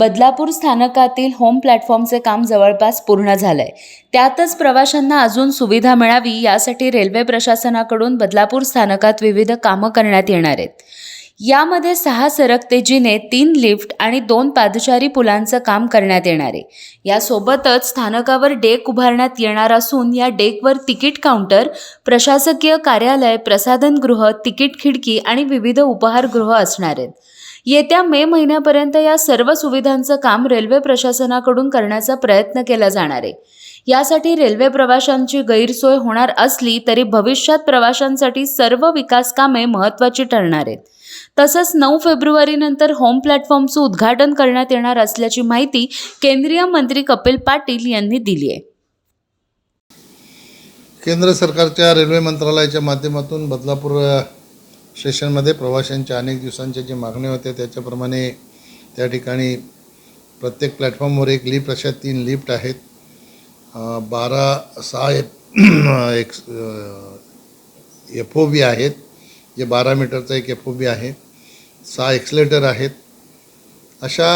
बदलापूर स्थानकातील होम प्लॅटफॉर्मचे काम जवळपास पूर्ण झालं आहे त्यातच प्रवाशांना अजून सुविधा मिळावी यासाठी रेल्वे प्रशासनाकडून बदलापूर स्थानकात विविध कामं करण्यात येणार आहेत. यामध्ये सहा सरकतेजीने तीन लिफ्ट आणि दोन पादचारी पुलांचं काम करण्यात येणार आहे. यासोबतच स्थानकावर डेक उभारण्यात येणार असून या डेकवर तिकीट काउंटर प्रशासकीय कार्यालय प्रसाधनगृह तिकीट खिडकी आणि विविध उपहारगृह असणार आहेत. येत्या मे महिन्यापर्यंत या सर्व सुविधांचं काम रेल्वे प्रशासनाकडून करण्याचा प्रयत्न केला जाणार आहे. यासाठी रेल्वे प्रवाशांची गैरसोय होणार असली तरी भविष्यात प्रवाशांसाठी सर्व विकास कामे महत्त्वाची ठरणार आहेत. तसंच नऊ फेब्रुवारीनंतर होम प्लॅटफॉर्मचं उद्घाटन करण्यात येणार असल्याची माहिती केंद्रीय मंत्री कपिल पाटील यांनी दिली आहे. केंद्र सरकारच्या रेल्वे मंत्रालयाच्या माध्यमातून बदलापूर स्टेशनमध्ये प्रवाशांच्या अनेक दिवसांच्या जे मागण्या होत्या त्याच्याप्रमाणे त्या ठिकाणी प्रत्येक प्लॅटफॉर्मवर एक लिफ्ट अशा तीन लिफ्ट आहेत. बारा सहा एफ एक एफ ओ बी आहेत जे बारा मीटरचा एक एफ ओ बी आहे. सहा एक्सलेटर आहेत. अशा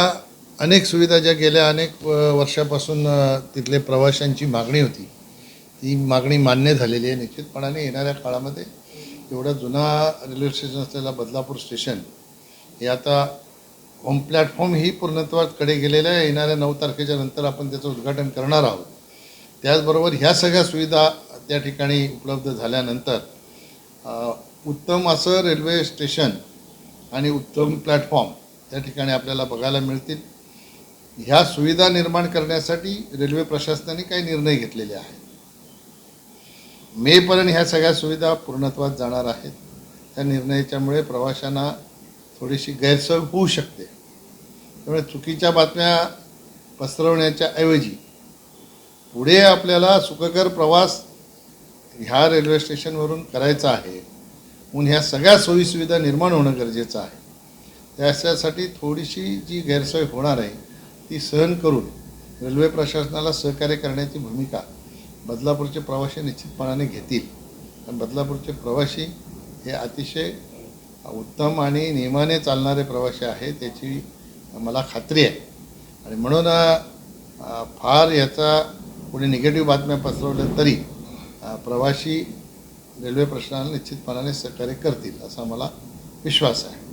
अनेक सुविधा ज्या गेल्या अनेक वर्षापासून तिथले प्रवाशांची मागणी होती. ती मागणी मान्य झालेली आहे निश्चितपणाने येणाऱ्या काळामध्ये. एवढा जुना रेल्वे स्टेशन असलेला बदलापूर स्टेशन हे आता होम प्लॅटफॉर्म ही पूर्णत्वाकडे गेलेलं आहे. येणाऱ्या नऊ तारखेच्या नंतर आपण त्याचं उद्घाटन करणार आहोत. त्याचबरोबर ह्या सगळ्या सुविधा त्या ठिकाणी उपलब्ध झाल्यानंतर उत्तम असं रेल्वे स्टेशन आणि उत्तम प्लॅटफॉर्म त्या ठिकाणी आपल्याला बघायला मिळतील. ह्या सुविधा निर्माण करण्यासाठी रेल्वे प्रशासनाने काही निर्णय घेतलेले आहेत. मेपर्यंत ह्या सगळ्या सुविधा पूर्णत्वात जाणार आहेत. त्या निर्णयाच्यामुळे प्रवाशांना थोडीशी गैरसोय होऊ शकते. त्यामुळे चुकीच्या बातम्या पसरवण्याच्या ऐवजी पुढे आपल्याला सुखकर प्रवास ह्या रेल्वे स्टेशनवरून करायचा आहे. म्हणून ह्या सगळ्या सोयीसुविधा निर्माण होणं गरजेचं आहे. त्याच्यासाठी थोडीशी जी गैरसोय होणार आहे ती सहन करून रेल्वे प्रशासनाला सहकार्य करण्याची भूमिका बदलापूरचे प्रवासी निश्चितपणाने घेतील. कारण बदलापूरचे प्रवासी हे अतिशय उत्तम आणि नियमाने चालणारे प्रवासी आहेत त्याची मला खात्री आहे. आणि म्हणून फार याचा कुणी निगेटिव्ह बातम्या पसरवल्या तरी प्रवासी रेल्वे प्रश्नाला निश्चितपणाने सहकार्य करतील असा मला विश्वास आहे.